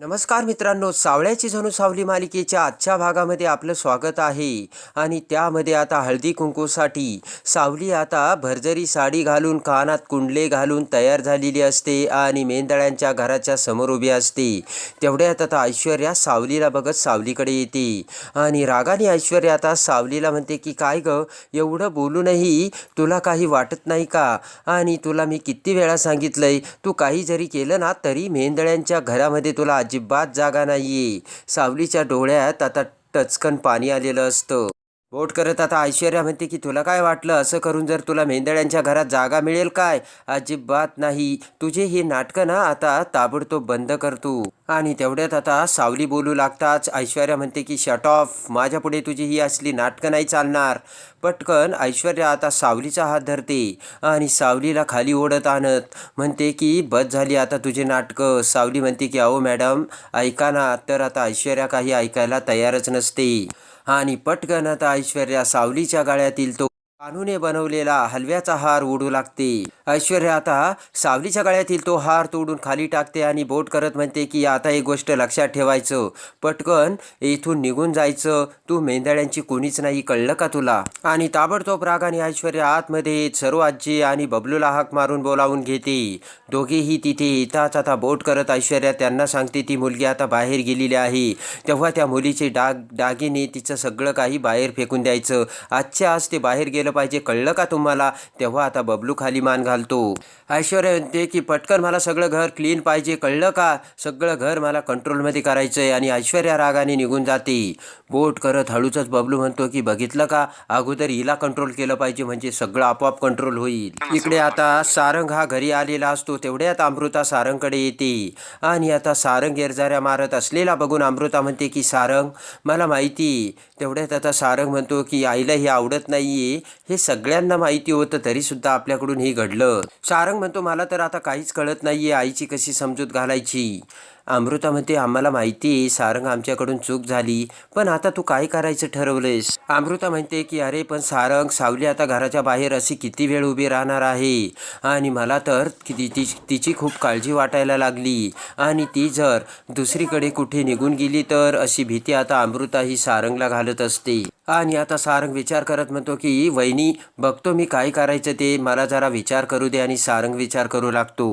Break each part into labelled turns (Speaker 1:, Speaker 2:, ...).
Speaker 1: नमस्कार मित्रांनो सावळ्याची जणू सावली मालिकेच्या आजच्या भागामध्ये आपलं स्वागत आहे. आणि त्यामध्ये आता हळदी कुंकूसाठी सावली आता भरजरी साडी घालून कानात कुंडले घालून तयार झालेली असते आणि मेंदळ्यांच्या घराच्या समोर उभी असते. तेवढ्यात आता ऐश्वर्या सावलीला बघत सावलीकडे येते. आणि रागाने ऐश्वर्या आता सावलीला म्हणते की काय गं एवढं बोलूनही तुला काही वाटत नाही का? आणि तुला मी किती वेळा सांगितलंय तू काही जरी केलं ना तरी मेंदळ्यांच्या घरामध्ये तुला अजिबात जागा नाहीये. सावलीच्या डोळ्यात आता टचकन पाणी आलेलं असतं. पोट करत आता ऐश्वर्या म्हणते की तुला काय वाटलं? असं करून जर तुला मेंदळ्यांच्या घरात जागा मिळेल काय? अजिबात नाही. तुझे हे नाटकं ना आता ताबडतोब बंद करतो आणि तेवढ्यात आता सावली बोलू लागताच ऐश्वर्या म्हणते की शट ऑफ. माझ्यापुढे तुझी ही असली नाटकं नाही चालणार. पटकन ऐश्वर्या आता सावलीचा हात धरते आणि सावलीला खाली ओढत आणत म्हणते की बस झाली आता तुझे नाटकं. सावली म्हणते की अहो मॅडम ऐका ना तर आता ऐश्वर्या काही ऐकायला तयारच नसते. आणि पटकन आता ऐश्वर्या सावलीच्या गाळ्यातील तो कानूने बनवलेला हलव्याचा हार उडू लागते. ऐश्वर्या आता सावलीच्या गळ्यातील तो हार तोडून खाली टाकते आणि बोट करत म्हणते की आता एक गोष्ट लक्षात ठेवायचं. पटकन इथून निघून जायचं. तू मेंदळ्यांची कोणीच नाही कळलं का तुला? आणि ताबडतोब रागाने ऐश्वर्या आतमध्ये येत सर्व आजी आणि बबलूला हाक मारून बोलावून घेते. दोघेही तिथे येताच आता बोट करत ऐश्वर्या त्यांना सांगते ती मुलगी आता बाहेर गेलेली आहे. तेव्हा त्या मुलीचे डाग दागिने तिचं सगळं काही बाहेर फेकून द्यायचं. आजच्या आज ते बाहेर गेलं पाहिजे कळलं का तुम्हाला? तेव्हा आता बबलू खाली मान घालतो. ऐश्वर्या म्हणते की पटकन मला सगळं घर क्लीन पाहिजे कळलं का? सगळं घर मला कंट्रोलमध्ये करायचं आहे आणि ऐश्वर्या रागाने निघून जाते. बोट करत हळूचच बबलू म्हणतो की बघितलं का? अगोदर हिला कंट्रोल केलं पाहिजे म्हणजे सगळं आपोआप कंट्रोल होईल. इकडे आता सारंग हा घरी आलेला असतो तेवढ्यात अमृता सारंगकडे येते. आणि आता सारंग एरजाऱ्या मारत असलेला बघून अमृता म्हणते की सारंग मला माहिती. तेवढ्यात आता सारंग म्हणतो की आईला हे आवडत नाहीये. हे सगळ्यांना माहिती होतं तरी सुद्धा आपल्याकडून हे घडलं. सारंग म्हणतो मला तर आता काहीच कळत नाहीये आईची कशी समजूत घालायची. अमृतामध्ये आम्हाला माहिती आहे सारंग आमच्याकडून चूक झाली पण आता तू काय करायचं ठरवलंयस? अमृता म्हणते की अरे पण सारंग सावली आता घराच्या बाहेर अशी किती वेळ उभी राहणार आहे? आणि मला तर ती तिची खूप काळजी वाटायला लागली. आणि ती जर दुसरीकडे कुठे निघून गेली तर अशी भीती आता अमृता ही सारंगला घालत असते. आणि आता सारंग विचार करत म्हणतो की वहिनी बघतो मी काय करायचं ते मला जरा विचार करू दे आणि सारंग विचार करू लागतो.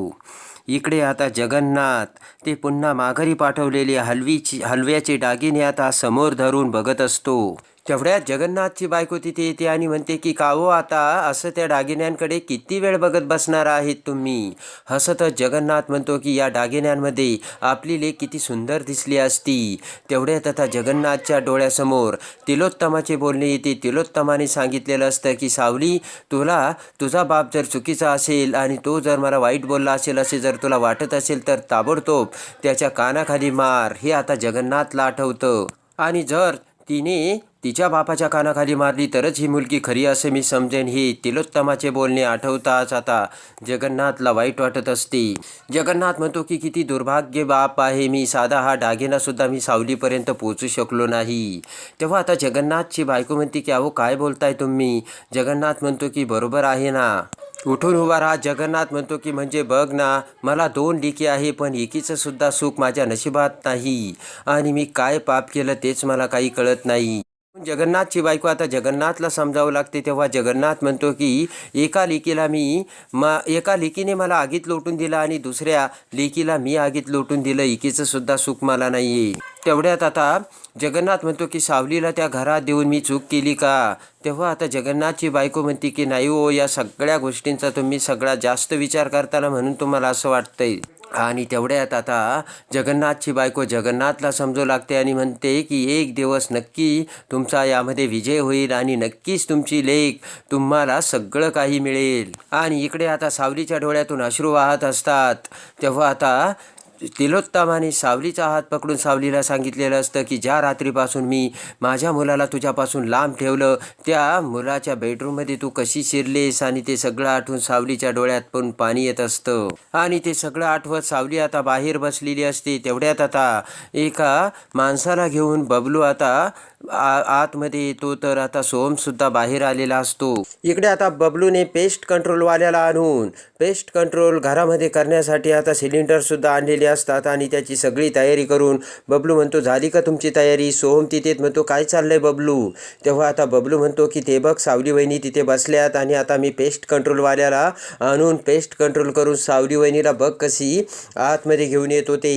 Speaker 1: इकडे आता जगन्नाथ. ते पुन्हा माघारी पाठवलेले हलवीची हलव्याचे दागिने आता समोर धरून बघत असतो. तेवढ्यात जगन्नाथची बायको तिथे येते आणि म्हणते की कावो हो आता? असं त्या दागिन्यांकडे किती वेळ बघत बसणार आहेत तुम्ही? हसतच जगन्नाथ म्हणतो की या दागिन्यांमध्ये आपली लेक किती सुंदर दिसली असती. तेवढ्यात आता जगन्नाथच्या डोळ्यासमोर तिलोत्तमाचे बोलणे येते. तिलोत्तमाने सांगितलेलं असतं की सावली तुला तुझा बाप जर चुकीचा असेल आणि तो जर मला वाईट बोलला असेल असे जर तुला वाटत असेल तर ताबडतोब त्याच्या कानाखाली मार. हे आता जगन्नाथला आठवतं. आणि जर तिने तिच्या बापाच्या कानाखाली मारली तरच ही मुलगी खरी असे मी समजेन हे तिलोत्तमाचे बोलणे आठवताच आता जगन्नाथला वाईट वाटत असते. जगन्नाथ म्हणतो की किती दुर्भाग्य बाप आहे मी साधा हा डागिनासुद्धा मी सावलीपर्यंत पोचू शकलो नाही. तेव्हा आता जगन्नाथची बायको म्हणते की अहो काय बोलताय तुम्ही? जगन्नाथ म्हणतो की बरोबर आहे ना. उठून उभा राहा जगन्नाथ म्हणतो की म्हणजे बघ ना मला दोन लिकी आहे पण एकीचं सुद्धा सुख माझ्या नशिबात नाही. आणि मी काय पाप केलं तेच मला काही कळत नाही. जगन्नाथची बायको आता जगन्नाथला समजावं लागते. तेव्हा जगन्नाथ म्हणतो की एका लेकीला मी मा एका लेकीने मला आगीत लोटून दिलं आणि दुसऱ्या लेकीला मी आगीत लोटून दिलं. एकीचं सुद्धा सुख मला नाही आहे तेवढ्यात आता जगन्नाथ म्हणतो की सावलीला त्या घरात देऊन मी चूक केली का? तेव्हा आता जगन्नाथची बायको म्हणते की नाही ओ या सगळ्या गोष्टींचा तुम्ही सगळा जास्त विचार करताना म्हणून तुम्हाला असं वाटतंय. आणि तेवढ्यात आता जगन्नाथची बायको जगन्नाथला समजू लागते आणि म्हणते की एक दिवस नक्की तुमचा यामध्ये विजय होईल आणि नक्कीच तुमची लेख तुम्हाला सगळं काही मिळेल. आणि इकडे आता सावलीच्या डोळ्यातून अश्रू वाहत असतात. तेव्हा आता तिलोत्तमाने सावलीचा हात पकडून सावलीला सांगितलेलं असतं की ज्या रात्रीपासून मी माझ्या मुलाला तुझ्यापासून लांब ठेवलं त्या मुलाच्या बेडरूममध्ये तू कशी शिरलेस आणि ते सगळं आठवून सावलीच्या डोळ्यात पण पाणी येत असतं. आणि ते सगळं आठवत सावली आता बाहेर बसलेली असते. तेवढ्यात आता एका माणसाला घेऊन बबलू आता आ- आतमध्ये येतो. तर आता सोमसुद्धा बाहेर आलेला असतो. इकडे आता बबलूने पेस्ट कंट्रोलवाल्याला आणून पेस्ट कंट्रोल घरामध्ये करण्यासाठी आता सिलेंडरसुद्धा आणलेले असतात आणि त्याची सगळी तयारी करून बबलू म्हणतो झाली का तुमची तयारी? सोहम तिथे म्हणतो काय चाललंय बबलू? तेव्हा आता बबलू म्हणतो की ते बघ सावली वहिनी तिथे बसल्यात आणि आता मी पेस्ट कंट्रोलवाल्याला आणून पेस्ट कंट्रोल करून सावली वहिनीला बघ कशी आतमध्ये घेऊन येत होते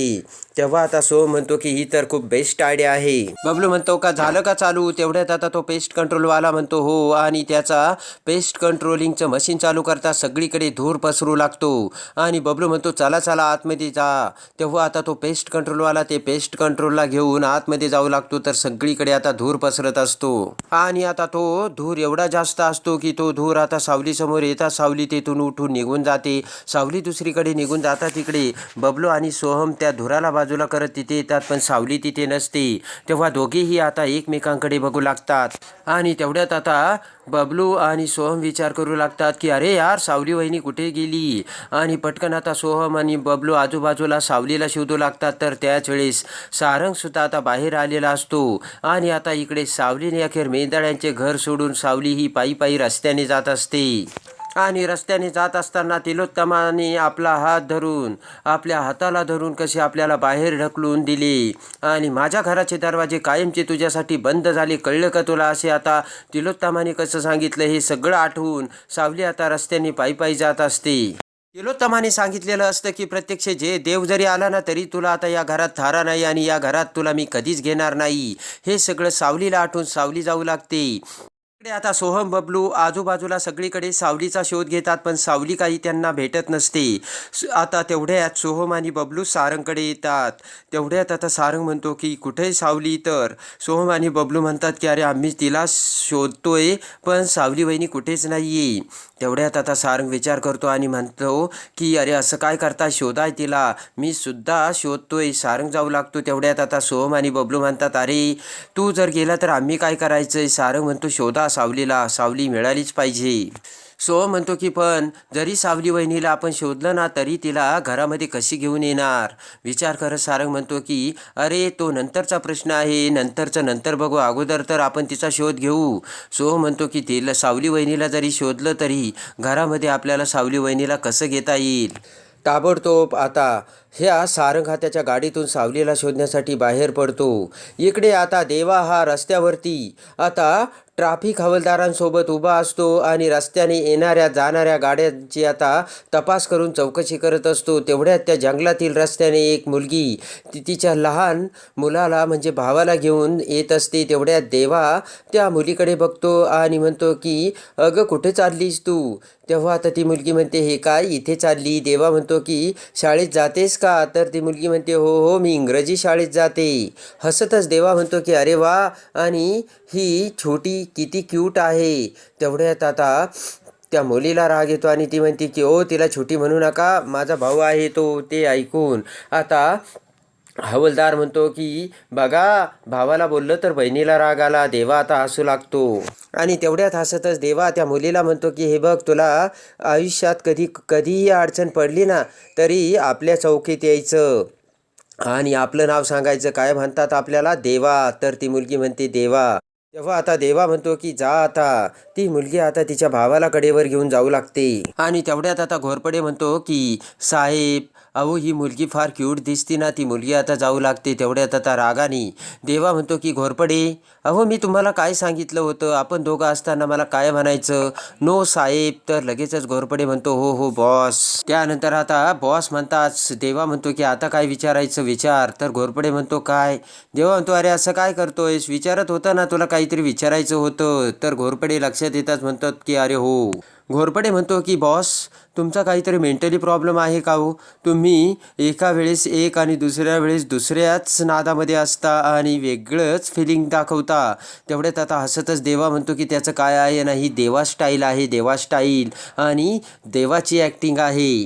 Speaker 1: तेव्हा आता सोहम म्हणतो की ही तर खूप बेस्ट आयडिया आहे. बबलू म्हणतो का झालं का चालू? तेवढ्यात आता तो पेस्ट कंट्रोलवाला म्हणतो हो आणि त्याचा पेस्ट कंट्रोलिंगचं मशीन चालू करता सगळीकडे धूर पसरू लागतो. आणि बबलू म्हणतो चला चला आतमध्ये जा. तेव्हा आता तो पेस्ट कंट्रोलवाला ते पेस्ट कंट्रोलला घेऊन आतमध्ये जाऊ लागतो तर सगळीकडे आता धूर पसरत असतो. आणि आता तो धूर एवढा जास्त असतो की तो धूर आता सावलीसमोर येता सावली तेथून उठून निघून जाते. सावली दुसरीकडे निघून जाता तिकडे बबलो आणि सोहम त्या धुराला बाजूला करत तिथे येतात पण सावली तिथे नसते. तेव्हा दोघेही आता एकमेकांकडे बघू लागतात. आणि तेवढ्यात आता बबलू आणि सोहम विचार करू लागतात की अरे यार सावली वहिनी कुठे गेली? आणि पटकन आता सोहम आणि बबलू आजूबाजूला सावलीला शोधू लागतात. तर त्याच वेळेस सारंगसुद्धा आता बाहेर आलेला असतो. आणि आता इकडे सावलीने अखेर मेंदाळ्यांचे घर सोडून सावली ही पायी पायी रस्त्याने जात असते. आणि रस्त्याने जात असताना तिलोत्तमाने आपला हात धरून आपल्या हाताला धरून कसे आपल्याला बाहेर ढकलून दिले. आणि माझ्या घराचे दरवाजे कायमचे तुझ्यासाठी बंद झाले कळलं का तुला? असे आता तिलोत्तमाने कसं सांगितलं हे सगळं आठवून सावली आता रस्त्याने पायी पायी जात असते. तिलोत्तमाने सांगितलेलं असतं की प्रत्यक्ष जे देव जरी आला ना तरी तुला आता या घरात थारा नाही आणि या घरात तुला मी कधीच घेणार नाही. हे सगळं सावलीला आठवून सावली जाऊ लागते. इकडे आता सोहम बबलू आजूबाजूला सगळीकडे सावलीचा शोध घेतात पण सावली काही त्यांना भेटत नसते. आता तेवढ्यात सोहम आणि बबलू सारंगकडे येतात. तेवढ्यात आता सारंग म्हणतो की कुठे सावली तर? सोहम आणि बबलू म्हणतात की अरे आम्ही तिला शोधतोय पण सावली वहिनी कुठेच नाही आहे तेवढ्यात आता सारंग विचार करतो आणि म्हणतो की अरे असं काय करता? शोधाय तिला. मी सुद्धा शोधतोय. सारंग जाऊ लागतो. तेवढ्यात आता सोहम आणि बबलू म्हणतात अरे तू जर गेला तर आम्ही काय करायचं सारंग म्हणतो शोधा सावलीला सावली मिळालीच पाहिजे. सो म्हणतो की पण जरी सावली वहिनीला आपण शोधलं ना तरी तिला घरामध्ये कशी घेऊन येणार? विचार करत सारंग म्हणतो की अरे तो नंतरचा प्रश्न आहे. नंतरचं नंतर बघू. अगोदर तर आपण तिचा शोध घेऊ. सो म्हणतो की तिला सावली वहिनीला जरी शोधलं तरी घरामध्ये आपल्याला सावली वहिनीला कसं घेता येईल? ताबडतोब आता ह्या सारंग हा त्याच्या गाडीतून सावलीला शोधण्यासाठी बाहेर पडतो. इकडे आता देवा हा रस्त्यावरती. आता ट्राफिक हवालदारांसोबत उभा असतो आणि रस्त्याने येणाऱ्या जाणाऱ्या गाड्यांची आता तपास करून चौकशी करत असतो. तेवढ्यात त्या जंगलातील रस्त्याने एक मुलगी ती तिच्या लहान मुलाला म्हणजे भावाला घेऊन येत असते. तेवढ्यात देवा त्या मुलीकडे बघतो आणि म्हणतो की अगं कुठे चाललीस तू? तेव्हा आता ती मुलगी म्हणते हे काय इथे चालली? देवा म्हणतो की शाळेत जातेस का? तर ती मुलगी म्हणते हो हो मी इंग्रजी शाळेत जाते. हसतच देवा म्हणतो की अरे वा! आणि ही छोटी किती क्यूट आहे. तेवढ्यात आता त्या मुलीला राग येतो आणि ती म्हणते की ओ तिला छोटी म्हणू नका. माझा भाऊ आहे तो ते ऐकून. आता हवलदार म्हणतो की बघा भावाला बोललं तर बहिणीला राग आला. देवा आता हसू लागतो. आणि तेवढ्यात हसतच देवा त्या मुलीला म्हणतो की हे बघ तुला आयुष्यात कधी कधीही अडचण पडली ना तरी आपल्या चौकीत यायचं. आणि आपलं नाव सांगायचं. काय म्हणतात आपल्याला? देवा. तर ती मुलगी म्हणते देवा. तेव्हा आता देवा म्हणतो की जा आता. ती मुलगी आता तिच्या भावाला कडेवर घेऊन जाऊ लागते. आणि तेवढ्यात आता घोरपडे म्हणतो की साहेब अहो ही मुलगी फार क्यूट दिसती ना ती मुलगी आता जाऊ लागते तेवढ्यात आता रागाने. देवा म्हणतो की घोरपडे. अहो मी तुम्हाला काय सांगितलं होतं? आपण दोघं असताना मला काय म्हणायचं? नो साहेब. तर लगेचच घोरपडे म्हणतो हो हो बॉस त्यानंतर आता बॉस म्हणतात देवा म्हणतो की आता काय विचारायचं? विचार. तर घोरपडे म्हणतो काय? देवा म्हणतो अरे असं काय करतोयस? विचारत होतं ना तुला काहीतरी विचारायचं होतं. तर घोरपडे लक्षात येताच म्हणतात की अरे हो. घोरपडे म्हणतो की बॉस तुमचा काहीतरी मेंटली प्रॉब्लेम आहे का हो? तुम्ही एका वेळेस एक आणि दुसऱ्या वेळेस दुसऱ्याच नादामध्ये असता आणि वेगळंच फिलिंग दाखवता. तेवढ्यात आता हसतच देवा म्हणतो की त्याचं काय आहे नाही? देवा स्टाईल आहे देवा स्टाईल आणि देवाची ॲक्टिंग आहे.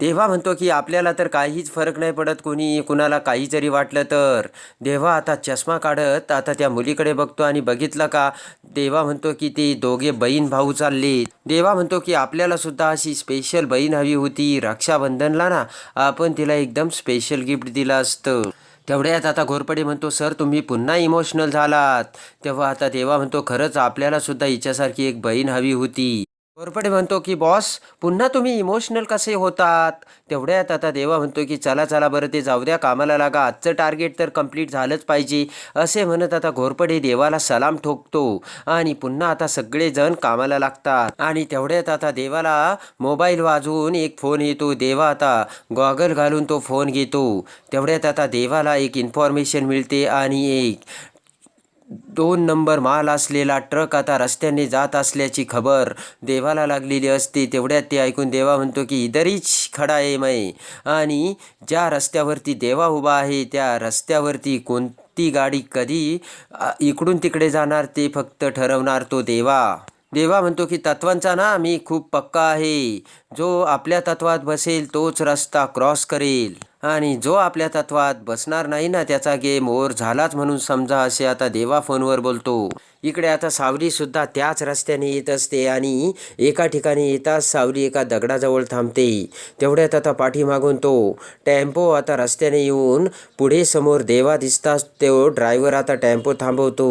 Speaker 1: देवा म्हणतो की आपल्याला तर काहीच फरक नाही पडत कोणी कुणाला काही जरी वाटलं तर. देवा आता चष्मा काढत आता त्या मुलीकडे बघतो आणि बघितलं का? देवा म्हणतो की ते दोघे बहीण भाऊ चालले देवा म्हणतो की आपल्याला सुद्धा अशी स्पेशल बहीण हवी होती रक्षाबंधनला ना. आपण तिला एकदम स्पेशल गिफ्ट दिलं असतं. तेवढ्यात आता घोरपडे म्हणतो सर तुम्ही पुन्हा इमोशनल झालात. तेव्हा आता देवा म्हणतो खरंच आपल्याला सुद्धा हिच्यासारखी एक बहीण हवी होती. घोरपडे म्हणतो की बॉस पुन्हा तुम्ही इमोशनल कसे होतात? तेवढ्यात आता देवा म्हणतो की चला चला बरं ते जाऊ द्या कामाला लागा. आजचं टार्गेट तर कंप्लीट झालंच पाहिजे. असे म्हणत आता घोरपडे देवाला सलाम ठोकतो. आणि पुन्हा आता सगळेजण कामाला लागतात. आणि तेवढ्यात आता देवाला मोबाईल वाजवून एक फोन येतो. देवा आता गॉगल घालून तो फोन घेतो. तेवढ्यात आता देवाला एक इन्फॉर्मेशन मिळते आणि एक दोन नंबर माल असलेला ट्रक आता रस्त्याने जात असल्याची खबर देवाला लागलेली असते. तेवढ्यात ते ऐकून देवा म्हणतो की इधरीच खडा आहे मै आणि ज्या रस्त्यावरती देवा उभा आहे त्या रस्त्यावरती कोणती गाडी कधी इकडून तिकडे जाणार ते फक्त ठरवणार तो देवा. देवा म्हणतो की तत्वांचा ना मी खूप पक्का आहे. जो आपल्या तत्वात बसेल तोच रस्ता क्रॉस करेल. आणि जो आपल्या तत्वात बसणार नाही ना त्याचा गेम ओर झालाच म्हणून समजा असे आता देवा फोनवर बोलतो. इकडे आता सावलीसुद्धा त्याच रस्त्याने येत असते आणि एका ठिकाणी येताच सावली एका दगडाजवळ थांबते. तेवढ्यात आता पाठीमागून तो टेम्पो आता रस्त्याने येऊन पुढे समोर देवा दिसताच तो ड्रायव्हर आता टेम्पो थांबवतो.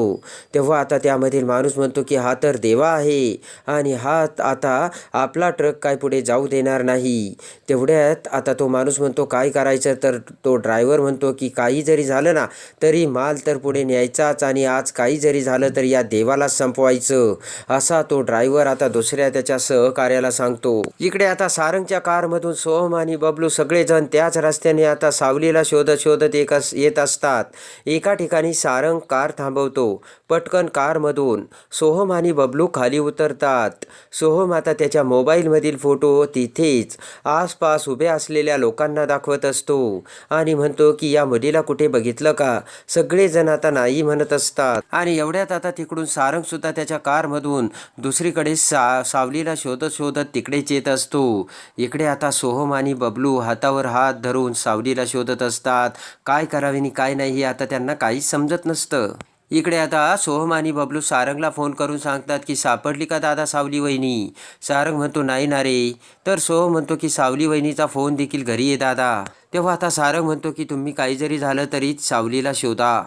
Speaker 1: तेव्हा आता त्यामधील माणूस म्हणतो की हा तर देवा आहे आणि हा आता आपला ट्रक काय पुढे जाऊ देणार नाही. तेवढ्यात आता तो माणूस म्हणतो काय करायचं? तर तो ड्रायव्हर म्हणतो की काही जरी झालं ना तरी माल तर पुढे न्यायचाच आणि आज काही जरी झालं तर या देवाला संपवायचं. असा तो ड्रायव्हर आता दुसऱ्या त्याच्या सहकार्याला सांगतो. इकडे आता सारंगच्या कारमधून सोहम आणि बबलू सगळेजण त्याच रस्त्याने आता सावलीला शोधत शोधत एक येत असतात. एका ठिकाणी सारंग कार थांबवतो. पटकन कारमधून. सोहम आणि बबलू खाली उतरतात. सोहम आता त्याच्या मोबाईलमधील फोटो तिथेच आसपास उभे असलेल्या लोकांना दाखवत असतो आणि म्हणतो की या मुलीला कुठे बघितलं का? सगळेजण आता नाही म्हणत असतात. आणि एवढ्यात आता तिकडून सारंगसुद्धा त्याच्या कारमधून दुसरीकडे सा सावलीला शोधत शोधत तिकडेच येत असतो. इकडे आता सोहम आणि बबलू हातावर हात धरून सावलीला शोधत असतात. काय करावे आणि काय नाही हे आता त्यांना काहीच समजत नसतं. इकडे आता सोहम आणि बबलू सारंगला फोन करून सांगतात की सापडली का दादा सावली वहिनी? सारंग म्हणतो नाही ना रे. तर सोहम म्हणतो की सावली वहिनीचा फोन देखील घरी आहे दादा. तेव्हा आता सारंग म्हणतो की तुम्ही काही जरी झालं तरी सावलीला शोधा.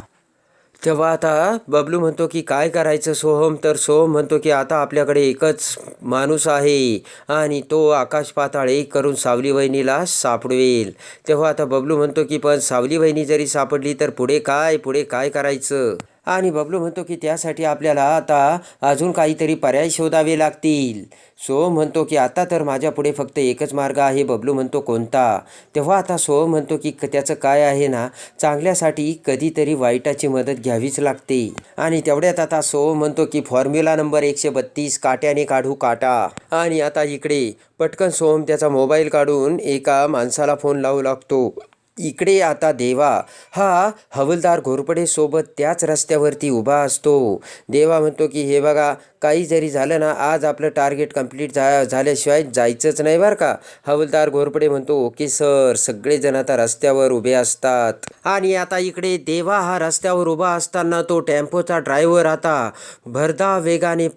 Speaker 1: तेव्हा आता बबलू म्हणतो की काय करायचं? सोहम तर सोहम म्हणतो की आता आपल्याकडे एकच माणूस आहे आणि तो आकाश पाताळ एक करून सावली वहिनीला सापडवेल तेव्हा आता बबलू म्हणतो की पण सावली वहिनी जरी सापडली तर पुढे काय? पुढे काय करायचं? आणि बबलू म्हणतो की त्यासाठी आपल्याला आता अजून काहीतरी पर्याय शोधावे लागतील. सोहम म्हणतो की आता तर माझ्यापुढे फक्त एकच मार्ग आहे बबलू म्हणतो कोणता? तेव्हा आता सोहम म्हणतो की क- त्याचं काय आहे ना चांगल्यासाठी कधीतरी वाईटाची मदत घ्यावीच लागते. आणि तेवढ्यात आता सोहम म्हणतो की फॉर्म्युला नंबर एकशे बत्तीस काट्याने काढू काटा. आणि आता इकडे पटकन सोहम त्याचा मोबाईल काढून एका माणसाला फोन लावू लागतो. इकडे आता देवा. हा हवलदार घोरपडेसोबत त्याच रस्त्यावरती उभा असतो. देवा म्हणतो की हे बघा काही जरी झालं ना आज आपलं टार्गेट कंप्लीट झा झाल्याशिवाय जायचंच नाही बरं का. हवलदार घोरपडे म्हणतो ओके सर सगळेजण आता रस्त्यावर उभे असतात. आणि आता इकडे देवा हा रस्त्यावर उभा असताना तो टेम्पोचा ड्रायव्हर आता भरधा वेगाने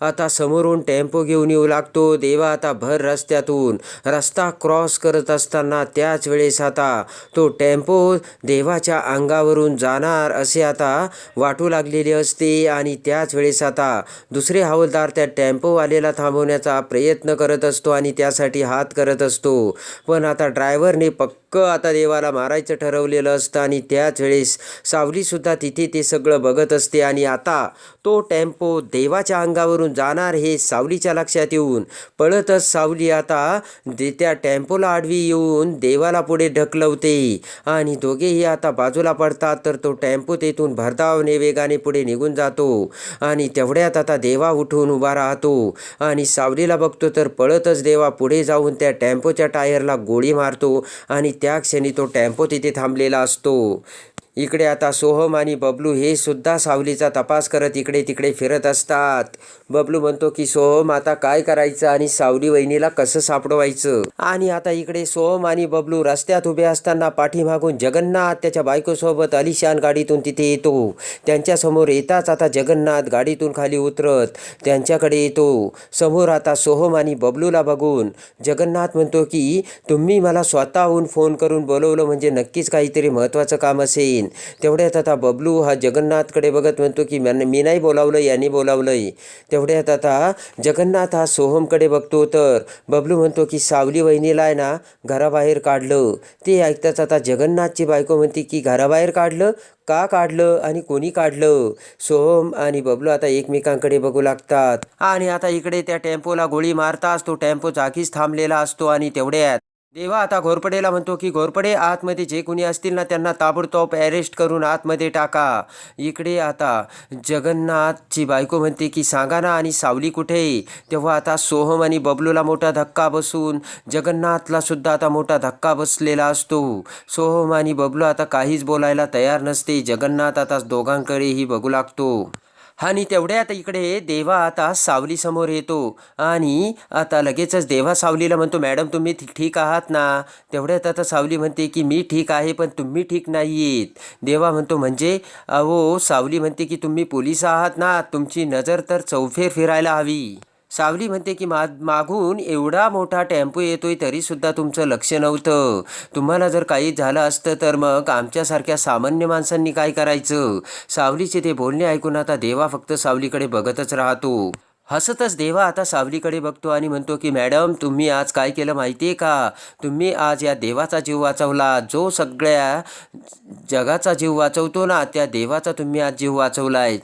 Speaker 1: आता समोरून टेम्पो घेऊन येऊ लागतो. देवा आता भर रस्त्यातून. रस्ता क्रॉस करत असताना त्याच वेळेस आता तो टेम्पो देवाच्या अंगावरून जाणार असे आता वाटू लागलेले असते आणि त्याच वेळेस आता दुसरे हवालदार त्या टेम्पोवालेला थांबवण्याचा प्रयत्न करत असतो आणि त्यासाठी हात करत असतो. पण आता ड्रायव्हरने पक्क आता देवाला मारायचं ठरवलेलं असतं आणि त्याच वेळेस सावलीसुद्धा तिथे ते सगळं बघत असते आणि आता तो टेम्पो देवाच्या अंगावरून जाणार हे सावलीच्या लक्षात येऊन. पळतच सावली आता दे त्या टेम्पोला आडवी येऊन देवाला पुढे ढकलवते. आणि दोघेही आता बाजूला पडतात तर तो टेम्पो तेथून भरधावने वेगाने पुढे निघून जातो. आणि तेवढ्यात आता देवा उठून उभा राहतो. आणि सावलीला बघतो तर पळतच देवा पुढे जाऊन त्या टेम्पोच्या टायरला गोळी मारतो. आणि त्या क्षणी तो टेम्पो तिथे थांबलेला असतो. इकडे आता सोहम आणि बबलू हे सुद्धा सावलीचा तपास करत इकडे तिकडे फिरत असतात. बबलू म्हणतो की सोहम आता काय करायचं आणि सावली वहिनीला कसं सापडवायचं? आणि आता इकडे सोहम आणि बबलू रस्त्यात उभे असताना पाठीमागून जगन्नाथ त्याच्या बायकोसोबत अलिशान गाडीतून तिथे येतो. त्यांच्यासमोर येताच आता जगन्नाथ गाडीतून खाली उतरत त्यांच्याकडे येतो. समोर आता सोहम आणि बबलूला बघून जगन्नाथ म्हणतो की तुम्ही मला स्वतःहून फोन करून बोलवलं म्हणजे नक्कीच काहीतरी महत्त्वाचं काम असेल. येईन. तेवढ्यात आता बबलू हा जगन्नाथकडे बघत म्हणतो की मी नाही बोलावलं यांनी बोलावलंय. तेवढ्यात आता जगन्नाथ हा सोहमकडे बघतो. तर बबलू म्हणतो की सावली वहिनीला आहे ना घराबाहेर काढलं. ते ऐकताच आता जगन्नाथची बायको म्हणते की घराबाहेर काढलं? का काढलं? आणि कोणी काढलं? सोहम आणि बबलू आता एकमेकांकडे बघू लागतात. आणि आता इकडे त्या टेम्पोला गोळी मारताच तो टेम्पो जागीच थांबलेला असतो आणि तेवढ्यात देवा आता घोरपडेला म्हणतो की घोरपडे आतमध्ये जे कुणी असतील ना त्यांना ताबडतोब अरेस्ट करून आतमध्ये टाका. इकडे आता जगन्नाथची बायको म्हणते की सांगा ना आणि सावली कुठे तेव्हा आता सोहम आणि बबलूला मोठा धक्का बसून जगन्नाथला सुद्धा आता मोठा धक्का बसलेला असतो. सोहम आणि बबलू आता काहीच बोलायला तयार नसते. जगन्नाथ आता दोघांकडेही बघू लागतो. आणि तेवढ्यात इकडे देवा आता सावलीसमोर येतो. आणि आता लगेचच देवा सावलीला म्हणतो मॅडम तुम्ही ठीक आहात ना? तेवढ्यात आता सावली म्हणते की मी ठीक आहे पण तुम्ही ठीक नाही आहेत देवा म्हणतो म्हणजे अहो सावली म्हणते की तुम्ही पोलीस आहात ना तुमची नजर तर चौफेर फिरायला हवी. सावली म्हणते की मा मागून एवढा मोठा टेम्पो येतोय तरीसुद्धा तुमचं लक्ष नव्हतं. तुम्हाला जर काही झालं असतं तर मग आमच्यासारख्या सामान्य माणसांनी काय करायचं? सावलीचे ते बोलणे ऐकून आता देवा फक्त सावलीकडे बघतच राहतो. हसतच देवा आता सावलीकडे बघतो आणि म्हणतो की मॅडम तुम्ही आज काय केलं माहिती आहे का? तुम्ही आज या देवाचा जीव वाचवला. जो सगळ्या जगाचा जीव वाचवतो ना त्या देवाचा तुम्ही आज जीव वाचवला आहे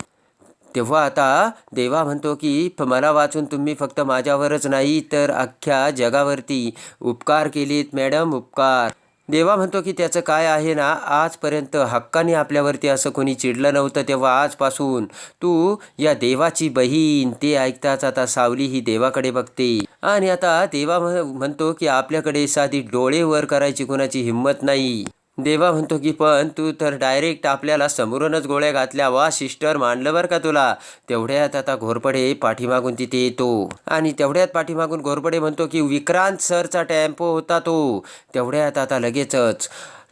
Speaker 1: तेव्हा आता देवा म्हणतो की मला वाचून तुम्ही फक्त माझ्यावरच नाही तर अख्ख्या जगावरती उपकार केलेत मॅडम उपकार. देवा म्हणतो की त्याचं काय आहे ना आजपर्यंत हक्काने आपल्यावरती असं कोणी चिडलं नव्हतं तेव्हा आजपासून. तू या देवाची बहीण ते ऐकताच आता सावली ही देवाकडे बघते. आणि आता देवा म्हणतो की आपल्याकडे साधी डोळे वर करायची कोणाची हिंमत नाही. देवा म्हणतो की पण तू तर डायरेक्ट आपल्याला समोरूनच गोळ्या घातल्या वा सिस्टर मांडलं बरं का तुला? तेवढ्यात आता घोरपडे पाठीमागून तिथे येतो. आणि तेवढ्यात पाठीमागून घोरपडे म्हणतो की विक्रांत सरचा टेम्पो होता तो. तेवढ्यात आता लगेचच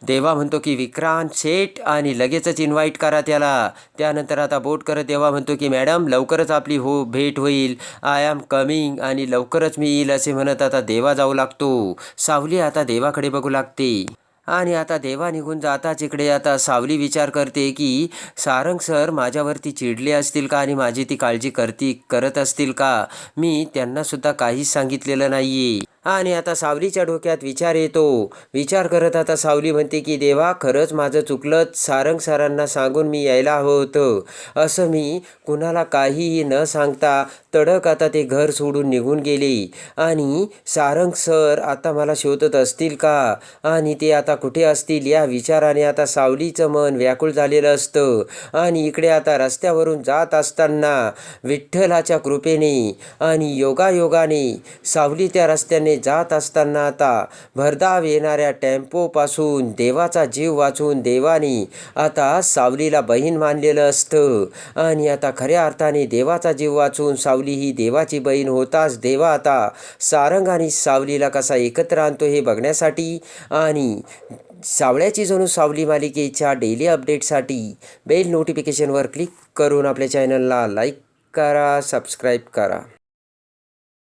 Speaker 1: देवा म्हणतो की विक्रांत शेठ आणि लगेचच इन्व्हाइट करा त्याला. त्यानंतर आता बोट करत देवा म्हणतो की मॅडम लवकरच आपली हो भेट होईल. आय एम कमिंग आणि लवकरच मी येईल असे म्हणत आता देवा जाऊ लागतो. सावली आता देवाकडे बघू लागते. आणि आता देवा निघून जाताच इकडे आता सावली विचार करते की सारंग सर माझ्यावरती चिडले असतील का आणि माझी ती काळजी करती करत असतील का? मी त्यांनासुद्धा काहीच सांगितलेलं नाही आहे आणि आता सावलीच्या डोक्यात विचार येतो. विचार करत आता सावली म्हणते की देवा खरंच माझं चुकलं सारंग सरांना सांगून मी यायला हवं होतं. असं मी कुणाला काहीही न सांगता तडक आता ते घर सोडून निघून गेले. आणि सारंग सर आता मला शोधत असतील का? आणि ते आता कुठे असतील या विचाराने आता सावलीचं मन व्याकुळ झालेलं असतं. आणि इकडे आता रस्त्यावरून जात असताना विठ्ठलाच्या कृपेने आणि योगायोगाने सावली त्या रस्त्याने जात असताना आता भरधाव येणाऱ्या टेम्पोपासून देवाचा जीव वाचून देवाने आता सावलीला बहीण मानलेलं असतं. आणि आता खऱ्या अर्थाने देवाचा जीव वाचून सावली ही देवाची बहीण होताच देवा आता सारंग आणि सावलीला कसा एकत्र आणतो हे बघण्यासाठी आणि सावळ्याची जणू सावली मालिकेच्या डेली अपडेटसाठी बेल नोटिफिकेशनवर क्लिक करून आपल्या चॅनलला लाईक करा सबस्क्राईब करा.